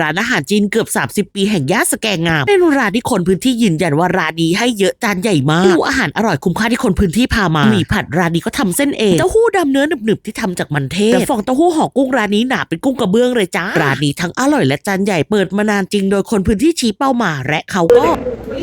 ร้านอาหารจีนเกือบ 30 ปีแห่งย่านสแกงงามเป็นร้านที่คนพื้นที่ยืนยันว่าร้านนี้ให้เยอะจานใหญ่มากดูอาหารอร่อยคุ้มค่าที่คนพื้นที่พามาหมี่ผัดร้านนี้ก็ทำเส้นเองเต้าหู้ดำเนื้อหนึบๆที่ทำจากมันเทศและฟองเต้าหู้ห่อกุ้งร้านนี้หนาเป็นกุ้งกระเบื้องเลยจ้าร้านนี้ทั้งอร่อยและจานใหญ่เปิดมานานจริงโดยคนพื้นที่ชี้เป้ามาและเขาก็ 28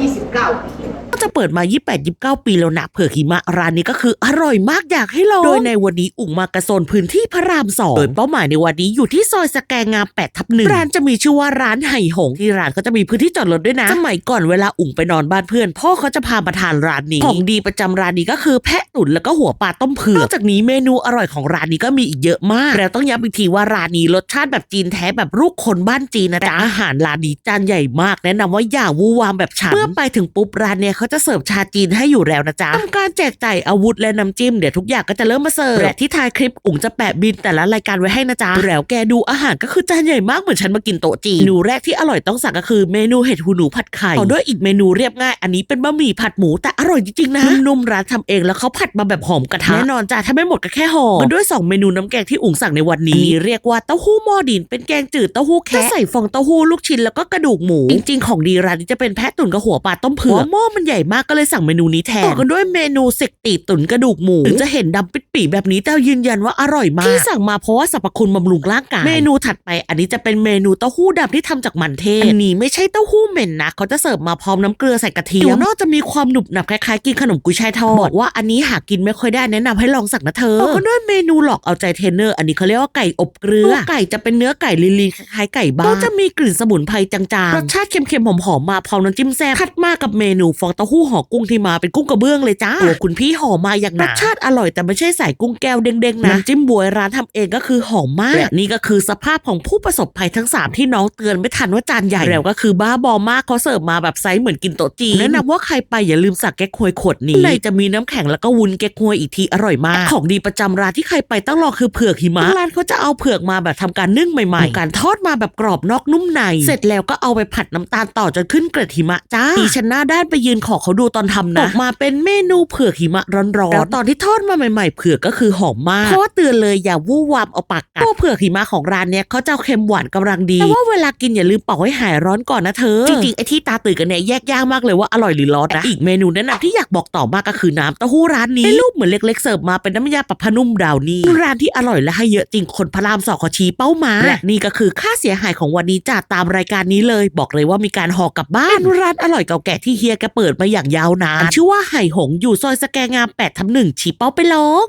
29ปีก็ จะเปิดมา 28 29 ปีแล้วนะเผือกหิมะร้านนี้ก็คืออร่อยมากอยากให้ลองโดยในวันนี้อุ๋งมากระโซนพื้นที่พระรามสองโดยเป้าหมายในวันนี้อยู่ที่ซอยสแกงาม8ทับหนึ่งร้านจะมีชื่อว่าร้านไห่หงที่ร้านก็จะมีพื้นที่จอดรถด้วยนะสมัยก่อนเวลาอุ๋งไปนอนบ้านเพื่อน พ่อเขาจะพามาทานร้านนี้ของดีประจำร้านนี้ก็คือแพะตุ๋นแล้วก็หัวปลาต้มเผือกนอกจากนี้เมนูอร่อยของร้านนี้ก็มีอีกเยอะมากแล้วต้องย้ำอีกทีว่าร้านนี้รสชาติแบบจีนแท้แบบลูกคนบ้านจีนนะจ๊ะอาหารร้านนี้จานใหญ่มาก แนะนำว่าอย่าวู่วามแบบฉันเมื่อไปถึงปุ๊บร้านเนี่ยเขาจะเสิร์ฟชาจีนให้อยู่แล้วนะจ๊ะทำการแจกจ่ายอาวุธและน้ำจิ้มเดี๋ยวทุกอย่างก็จะเริ่มมาเสิร์ฟและที่ท้ายคลิปอุ๋งจะแปะบินแต่ละรายการไว้ให้นะจ๊ะแล้วแกดูอาหารก็คือจานใหญ่มากเหมือนฉันมากินโต๊ะจีนเมนูแรกที่อร่อยต้องสั่งก็คือเมนูเห็ดหูหนูผัดไข่ต่อด้วยอีกเมนูเรียบง่าย อันนี้เป็นบะหมี่ผัดหมูแต่อร่อยจริงๆนะนุ่มๆร้านทำเองแล้วเขาผัดมาแบบหอมกระทะแน่นอนจ้ะถ้าไม่หมดก็แค่ห่อมาด้วยสองเมนูน้ำแกงที่อุ๋งสั่งในวันนี้อันนี้เรียกว่าเต้าหู้หม้อดิน เป็นแกงจืดเต้าหู้แคะใส่ฟองเต้าหู้ลูกชิ้นแล้วก็กระดูกหมู จริง ๆ ของดีร้านนี้จะเป็นแพะตุ๋นกับหัวปลาต้มเผือกหม้อมันใหญ่มากก็เลยสั่งเมนูนี้แทนต่อกันด้วยเมนูเสกตีตุ๋นกระดูกหมูถึงจะเห็นดำปิดปีแบบนี้แต่ยืนยันว่าอร่อยมากที่สั่งมาเพราะว่าสรรพคุณบำรุงร่างกายเมนูถัดไป อันนี้จะเป็นเมนูเต้าหู้ดำที่ทำจากมันเทศอันนี้ไม่ใช่เต้าหู้เหม็นนะเขาจะเสิร์ฟมาพร้อมน้ำเกลือใส่กระเทียมนอกจะมีความหนุบหนับคล้ายๆกินขนมกุยช่ายทอดบอกว่าอันนี้หากินไม่ค่อยได้แนะนำให้ลองสั่งนะเธอต่อกันด้วยเมนูหลอกเอาใจเทรนเนอร์ อันนี้เขาเรียกว่าไก่อบเกลือตัวไก่จะเป็นเนื้อไก่ลีนๆคล้ายๆไก่บ้านก็จะมีกลิ่นสมุนไพรจางๆรสชาติเค็มๆหอมๆมาพร้อมน้ำจิ้มแซ่บถัดมากับเมนูฟองเต้าหู้ห่อกุ้งที่มาเป็นกุ้งกระเบื้องเลยจ้าตัวคุณพี่ห่อมาอย่างหนารสชาติอร่อยแต่ไม่ใช่ใส่กุ้งแก้วเด้งๆนะน้ำจิ้มบวยร้านทำเองก็คือหอมมากและนี่ก็คือสภาพของผู้ประสบภัยทั้ง 3 ที่น้องเตือนไม่ทันว่าจานใหญ่แล้วก็คือบ้าบอมากเขาเสิร์ฟมาแบบไซส์เหมือนกินโต๊ะจีนแนะนำว่าใครไปอย่าลืมสั่งแก๊กฮวยขวดนี้ในจะมีน้ำแข็งแล้วก็วุ้นแก๊กฮวยอีกทีอร่อยมาก ของดีประจำร้านที่ใครไปต้องลองคือเผือกหิมะร้านเขาจะเอาเผือกมาแบบทำการนึ่งใหม่ๆ การทอดมาแบบกรอบนอกนุ่มใน เสร็จแล้วก็เอาไปผัดน้ำตาลต่อจนขึ้นเกล็ดหิมะจ้าดิฉันหน้าด้านไปยืนขอเขาดูตอนทำนะออกมาเป็นเมนูเผือกหิมะร้อนๆแล้วตอนที่ทอดมาใหม่ๆเผือกก็คือหอมมากเพราะว่าเตือนเลยอย่าวู่วามเอาปากกัดตัวเผือกหิมะของร้านเนี้ยเขาจะเอาเค็มหวานกำลังดีแต่ว่าเวลากินอย่าลืมเป่าให้หายร้อนก่อนนะเธอจริงๆไอ้ที่ตาตื่นกันเนี่ยแยกยากมากเลยว่าอร่อยหรือร้อนนะอีกเมนูแนะนำที่อยากบอกต่อมากก็คือน้ำเต้าหู้ร้านนี้เป็นรูปเหมือนเล็กๆเสิร์ฟมาเป็นน้ำยาปรับผ้านุ่มดาวนี่ร้านที่อร่อยและให้เยอะจริงคนพระรามสองเขาชี้เป้ามาและนี่ก็คือค่าเสียหายของวันนี้จากตามรายการนี้เลย บอกเลยว่ามีการห่อกลับบ้านร้านอร่อยเก่าแก่ที่เฮียแกเปิดมาอย่างยาวนานชื่อว่าไห่หงอยู่ซอยสแกงาม8ทับหนึ่งชี้เป้าไปลอง